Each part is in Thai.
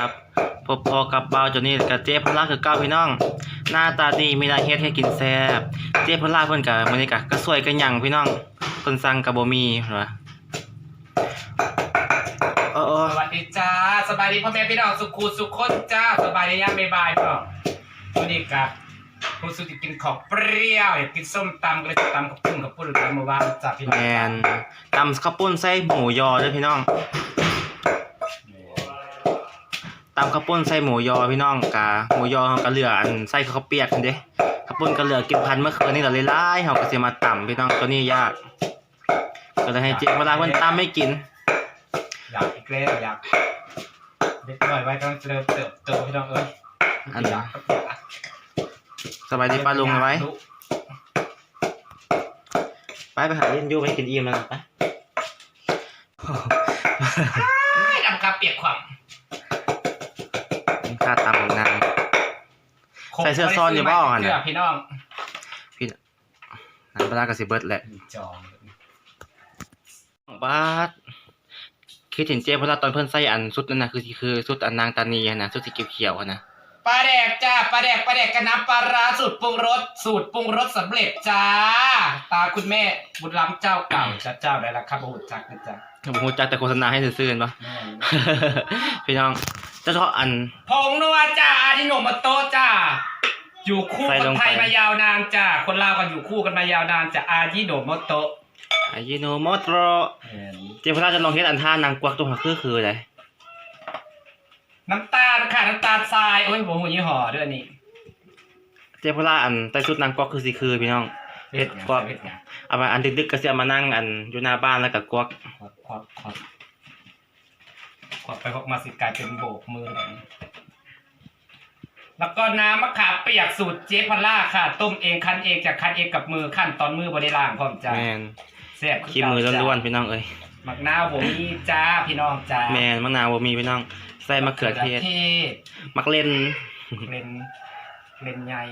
ครับพบพอกับเบาจนนี่กับเจ๊พลาคือเก้าพี่น้อง หน้าตาดีมีหน้าเฮ็ดให้กินแซ่บเจ๊พลาเพิ่นกับมื้อนี้ก็ก็สวยก็หยังพี่น้องเพิ่นสั่งก็บ่มีเห็นปะโอ้โอ้สวัสดีจ้าสบายดีพ่อแม่พี่น้องสุขุสุขคนจ้าสบายดียามบ่ายๆพ่อวันนี้กับผู้สุดที่กินของเปรี้ยวอยากกินส้มตำก็เลยจะตำกับปุ้นกับปุ้นหรือตำมาว่างจ้าพี่น้องแมนตำข้าวปุ้นใส่หมูยอเด้อพี่น้อง ตำข้าวปุ้นใส่หมูยอพี่น้องกะหมูยอเฮาก็เหลืออันใส่ข้าวเปียกนั่นเด้ข้าวปุ้นก็เหลือกินพันเมื่อคืนนี้ก็เลยหลายเฮาก็สิมาตำพี่น้องตัวนี้ยาก ก็เลยให้เจ๊เวลาเพิ่นตำไม่กิน อยากอีกแล้วอยากเด็กหน่อยไว้กำลังเติบเติบโตพี่น้องเอ้ยอันนี้สบายดีป้าลุงเอาไว้ไปไปหาเล่นอยูไปกินอิ่มแล้วนะไปไม่ดำครับเปียกขวาง ค่าตามของนางใส่เสื้อซ้อนอยู่บ้างอะเนี่ยเสื้อพี่น้องน้ำปลาร้ากับสิเบิร์ดแหละมีจองบาสคิดถึงเจ๊เพราะว่าตอนเพื่อนใส่อันสุดนั่นนะคือคือสุดอันนางตานีอะนะสุดสีเขียวๆอะนะปลาแดกจ้าปลาแดกปลาแดกกับน้ำปลาร้าสูตรปรุงรสสูตรปรุงรสสำเร็จจ้า ตาคุณแม่บุญล้ำเจ้าเก่าจ้าเจ้าได้ละครับบุตรจักนะจ๊ะผมรู้จักแต่โฆษณาให้ซื่อๆเห็นปะแม่พี่น้องเจ้าชอบอัน ผงนัวจ้าอาดิโนมาโตะจ้า อยู่คู่ใส่กัลบงไป ไทยมายาวนานจ้า คนลาวกันอยู่คู่กันมายาวนานจ้าอาดิโนโมโตะอายิโนโมโตรเจ๊เพราะว่าจะลองเฮ็ดอันท่านางกวักตัวหัวคือคืออะไรน้ำตาลค่ะน้ำตาลทรายโอ้ยผมหูยี่ห้อด้วยนี่เจ๊เพราะว่าอันใต้สุดนางกวักคือสีคือพี่น้อง เฮ็ดกวัก เฮ็ดไงเอามาอันดึกๆก็เสียมานั่งอันอยู่หน้าบ้านแล้วก็กวัก ควักควักควัก ควักไปควักมาสิกลายเป็นโบกมือแบบนี้แล้วก็น้ำมะขามเปียกสูตรเจ๊พล่าค่ะ ต้มเองคั้นเองจากคั้นเองกับมือขั้นตอนมือบริล่างพร้อมจ้าแมนแซ่บขี้มือล้วนๆพี่น้องเอ้ยๆมักนาวผมนี่จ้าพี่น้องจ้าแมนมะนาวบ่มีพี่น้องใส่มะเขือเทศศมักเล่นเลนเลนใหญ่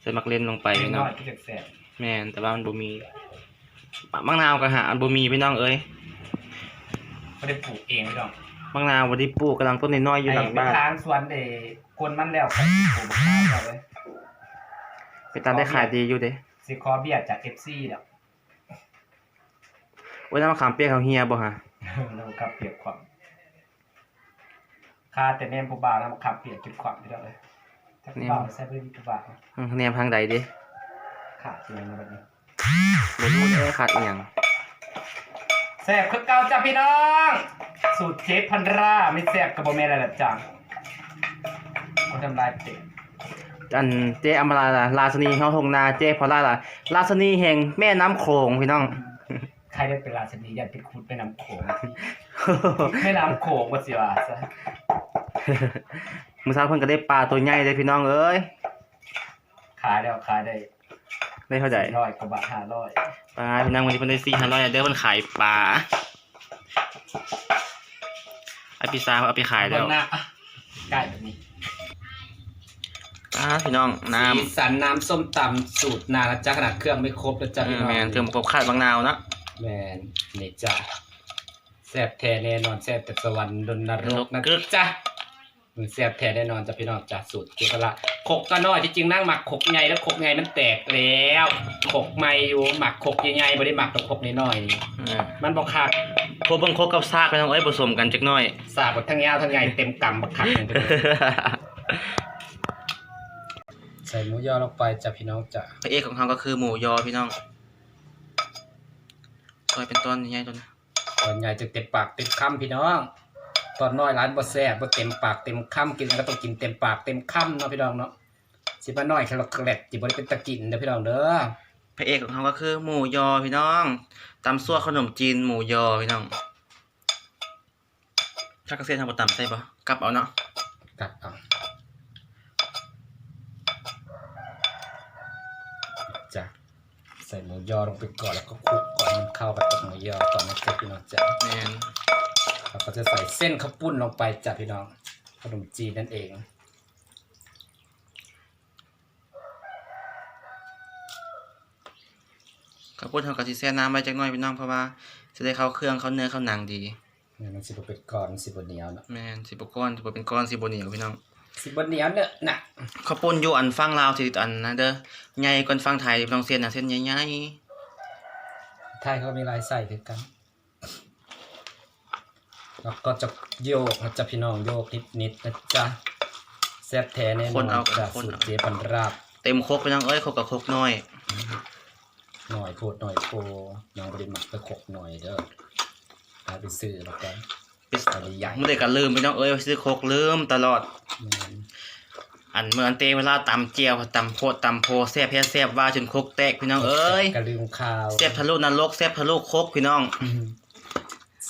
ใส่มักเล่นลงไปเลนพี่น้น้อองยก็จะแซ่บแมนแต่ว่ามันบ่มีมะนาวก็หาอันบ่มีพี่น้องเอ้ย ไม่ได้ปลูกเองพี่น้องมะนาวบ่ได้ปลูกกำลังต้นน้อยๆอยู่หลังบ้าน ไอ้ไปทางสวนเดคนมันแล้วไปปลูกข้าวเลยไปตามได้ขายดีอยู่เด้สิคอเบียจากเอฟซีเดี๋ยวโอ้ยน้ำมะขามเปียกเขาเฮียบ่ฮะเราขับเปียกความค่าแต่แนมผู้บ่าวนะมาขับเปียกจุดความพี่น้องเลยถ้าผู้บ่าวใส่เพื่อนผู้บ่าวอืมแนมทางใดเด้ขาดจริงนะแบบนี้บ่รู้เด้ขาดอีหยัง แซ่บคือเก่าจ้าพี่น้อง สูตรเชฟพันราไม่แซ่บกับโบแม่อะไรละจังเอาทำลายเตะอันเจอมราล่ะราชนีเฮาทงนาเจพอล่าล่ะราชนีแห่งแม่น้ำโขงพี่น้อง ใครได้เป็นราชนียันเป็นคุดแม่น้ำโขงแม่น้ำโขงว่าสิว่าซะมื้อเช้าเพิ่นก็ได้ปลาตัวใหญ่เลยพี่น้องเอ้ยขายแล้วขายได้ ได้เท่าใดร้อยกว่าบาทห้าร้อยปลาพี่น้องวันนี้เพิ่นได้400เด้อเพิ่นขายปลาไอพี่ซาเอาไปขายแล้วหน้าอะใกล้แบบนี้อ่าพี่น้องน้สีสันน้ำส้มตำสูตรนานะจ๊ะขนาดเครื่องไม่ครบนะจ๊ะำพี่น้องแมนเติมปบขาดบางนาวเนาะแมนนี่จ้ะแซ่บแท้แน่นอนแซ่บแต่สวรรค์ดนนรกนะจ๊ะ มันแซ่บแท้แน่นอนจ้ะพี่น้องจ้ะสูตรเกี่ยวกับละขกก็น้อยที่จริงนั่งหมักขกใหญ่แล้วขกใหญ่มันแตกแล้วขกไม่อยู่หมักขกใหญ่ๆไม่ได้หมักกับขกน้อยอืมๆมันบอกขาดโคบังโคกับซากพี่น้องเอ้ยผสมกันจักหน่อยสาบทั้งยาวทั้งใหญ่เต็มกำบักขักหนึ่งไปเลยใส่หมูยอลงไปจ้ะพี่น้องจ้ะพระเอกของเขาก็คือหมูยอพี่น้องซอยเป็นต้นใหญ่ๆตัวนะตอนใหญ่จะเต็มปากเต็มคำพี่น้องต อนน้อยร้านบ่แซ่บบ่เต็มปากเต็มคำกินแล้วก็ต้องกินเต็มปากเต็มคำเนาะพี่น้องเนาะสิมาน้อยแค่ละแกลดจิบ่ได้เป็นตะกินเด้อพี่น้องเด้อพระเอกของเขาก็คือหมูยอพี่น้องตำซั่วขนมจีนหมูยอพี่น้องถ้าเกษตรทำบะตำใส่ปะกลับเอาเนาะกัดเอาจ้ะใส่หมูยอลงไปก่อนแล้วก็คลุกก่อนให้มันเข้ากับตัวหมูยอก่อนนะครับพี่น้องจ้ะแมน เราก็จะใส่เส้นข้าวปุ้นลงไปจ้ะพี่น้องขนมจีนนั่นเอง ข้าวปุ้นเขากะทิแซ่น้ำไว้จักหน่อยพี่น้องเพราะว่าจะได้เข้าเครื่องเข้าเนื้อเข้าหนังดีแนี่มันสิบเป็นก้อนสิบเหนียวเนาะแมนสิบก้อนสิบเป็นก้อนสิบเหนียวพี่น้องสิบเหนียวเนอะน่ะข้าวปุ้นอยู่อันฟังลาวสิอันนะเด้อใหญ่กว่าฟังไทยพี่น้องเส้นนะเส้นใหญ่ไทยเขามีลายใส่ด้วยกัน แล้วก็จะโยกนะจ๊ะพี่น้องโยกนิดนิดๆนะจ๊ะแซ่บแท้แน่นอนจ้ะสูตรเจ๊ปันราบๆเต็มครกพี่น้องเอ้ยครกกับครกน้อย หน่อยโพดหน่อยโพน้องบริมักไปขกหน่อยเด้อหาไปซื้อแล้วกันปิสอะไรใหญ่เมื่อใดก็ลืมพี่น้องเอ้ยไปซื้อครกลืมตลอด แม่นอันเมื่ออันเตเวลาตำเจียวตำโพดตำโพแซ่บแพ้แซ่บว่าจนครกแตกพี่น้องเอ้ยกระลืมข้าวแซ่บทะลุนรกแซ่บทะลุครกพี่น้อง อืม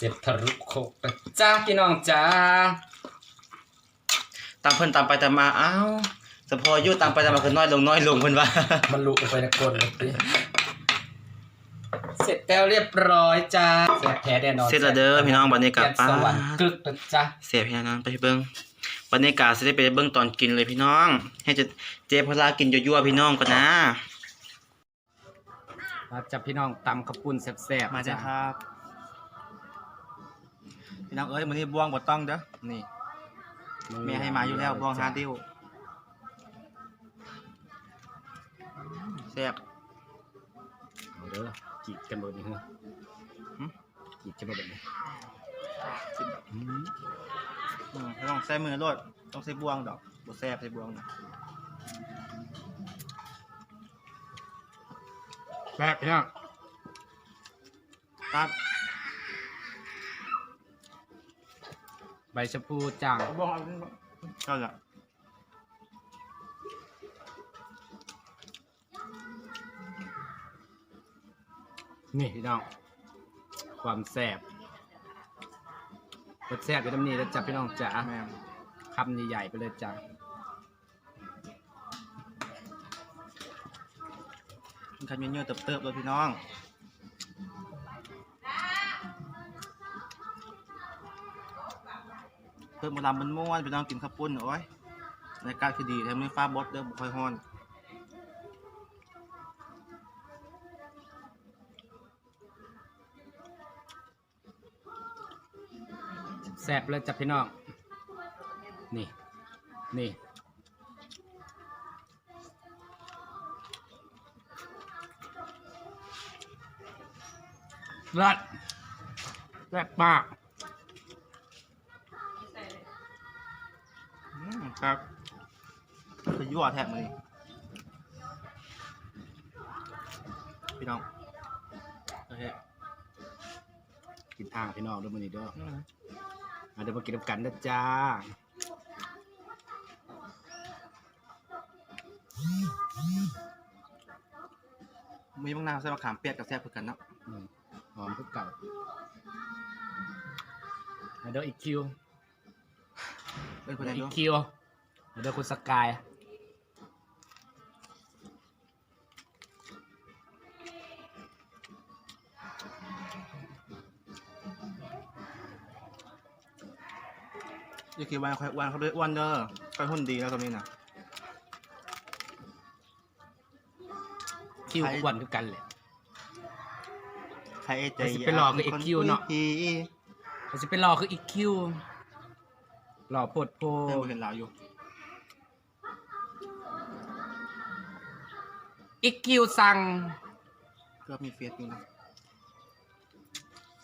เสียบทะลุโคกนะจ้าพี่น้องจ้าตามเพิ่นตามไปตามมาอ้าวสะพออยู่ตามไปตามมาคือน้อยลงน้อยลงเพิ่นว่า มันลุกไปในกลนเลยดิเสร็จแล้วเรียบร้อยจ้าแซ่บแท้แน่นอนเสร็จแล้วเด้อพี่น้องบรรยากาศแซ่บสวรรค์กึกนะจ้าเสียพี่น้องไปเบิ่งบรรยากาศสิได้ไปเบิ่งตอนกินเลยพี่น้อง ให้จะเจ๊พลากินยั่วๆพี่น้องก่อนนะมาจับพี่น้องตำข้าวปุ้นแซ่บๆมาจ้ะจ้ะครับ พี่น้องเอ้ยมื้อนี้บ่วงบ่ต้องเด้อนี่แม่ให้มาอยู่แล้วบ่วงฮาดิวแซ่บเอาเด้อจีบกันบ่นี่ฮะหึจีบกันบ่แบบนี้อืมอืมไม่ต้องใส่มือโลดต้องใส่บ่วงดอกบ่แซ่บใส่บ่วงนะแซ่บพี่น้องครับ ใบชะพูจางบ่วงเอาเอาละนี่พี่น้อง ความแซ่บรสแซ่บอยู่ตรงนี้แล้วจ้ะพี่น้องจ๋าแม่นคำใหญ่ๆไปเลยจ้ะมันคันเยอะๆเติบๆเลยพี่น้อง พิ่มมาลำมันม่วนพี่น้องกินข้าวปุ้นโอ้ยรายการคือดีแถมมีฟ้าบดเด้อบ่ค่อยฮ้อนแซ่บเลยจ้ะพี่น้อง นี่ นี่ รัดแซ่บมาก ครับคือยั่วแทบมือนี้พี่น้องโอเคกินอ่างพี่น้องด้วยมันนี่เด้ออืมมาเดี๋ยวมากินน้ำกันนะจ้ามีบางนาวใส่มะขามเปียกกับแซ่บคือกันเนาะอืมหอมทุกเก่ามาเดี๋ยวอีกคิว เป็นคนไหนอีด้กวยคิวมา เดี๋ยวคุณสกายอย่าคิดว่าค่อยอ้วนเขาด้วยอ้วนเด้อค่อยหุ่นดีแล้วตอนนี้น่ะคิวใครอ้วนทุกกันเลยใครใจไปสิไปรอกับ XQ เนาะ พี่เราจะไปรอคืออีกคิวรอโพดโพเพิ่มเห็นลาวอยู่ อีกคิวสั่งก็มีเฟซอยู่นะ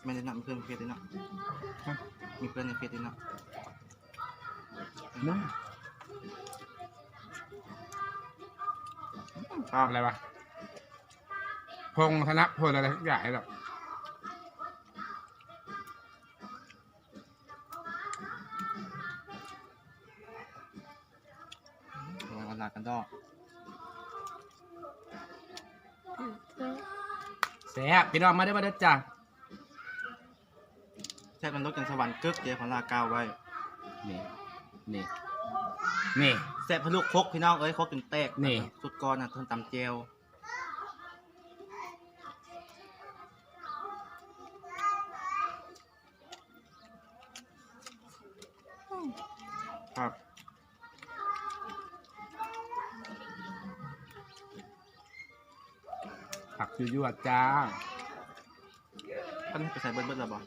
ไม่ได้นับเพื่อนเฟซด้วยเนาะมีเพื่อนในเฟซด้วยเนาะนะครับอะไรวะพงธนพลอะไรทุกอย่างหรอก พี่น้องมาได้อมาได้อจ้าแซ่บมันรถกันสวรรค์กึกเจของลาก้าวไว้ นี่นี่นี่ แซ่บพะลุคกพี่น้องเอ้ยคกจนแตกนี่ สุดก้อนน่ะทนตำเจลครับผักยั่วๆจ้า ท่านไปใส่เบิร์ดเบิร์ดแล้วบ่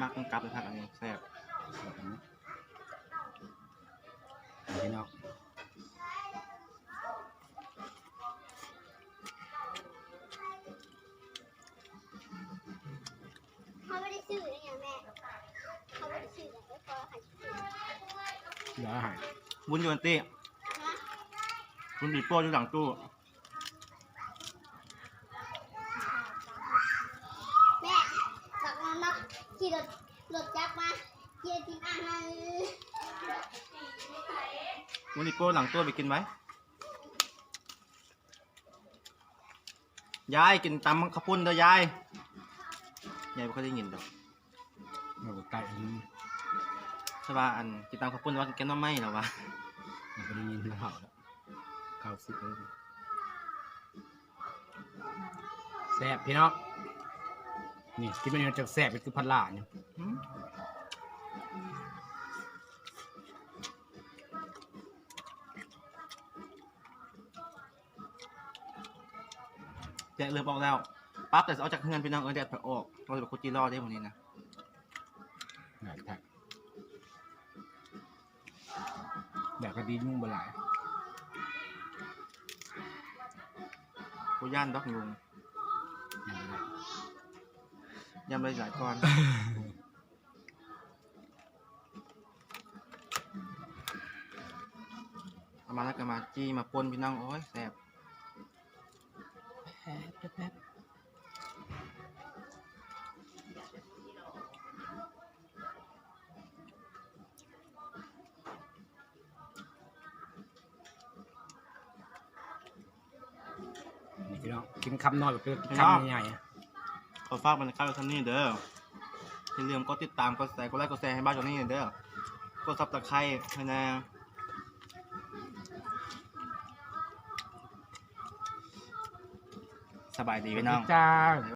มากต้องกลับเลยผักอันนี้แซ่บพี่น้องเขาไม่ได้ซื้อนี่ไงแม่เขาไม่ได้ซื้อเลยก็พอให้ซื้อเหลืออาหารวุ้นยูนตี้นะวุ้นปีโป้อยู่หลังตู้ แม่สักนั้นเนาะขี่รถรถจักรมาเกียร์ทิ้งอ่างนั่นวุ้นปีโป้หลังตู้ไปกินไหมยายกินตำข้าวปุ้นเด้อยายยายไม่ค่อยได้ยินดอกเราไก่อันนี้ใช่ป่ะอันกินตำข้าวปุ้นว่ากินแกงหน้ำไม้เหรอวะมันก็ได้ยินแล้วแล้วเก้าสิบเลยแซ่บพี่น้องนี่ที่มันจะแซ่บก็คือพันล่าเนี่ย หืม แดดเริ่มออกแล้วปั๊บแต่เอาจากเฮือนพี่น้องเออแดดเพิ่งออกเราจะไปคุดจีรอได้วันนี้นะหลายแท็กแบบกระดีนุ่งบหลายกูย่านดอกยุงอย่างไรยำเลยหลายก้อนเอามาแล้วก็มาจี้มาปนพี่น้องโอ้ยแซ่บ นี่พี่น้องกินคำน้อยแบบกินคำใหญ่ๆอะขอฝากบรรยากาศไว้ท่านี้เด้ออย่าลืมกดติดตามกดแชร์กดไลค์กดแชร์ให้บ้านจอนี่เด้อกดซับตะไคร้ให้แน่ สบายดีพี่น้อง จ้า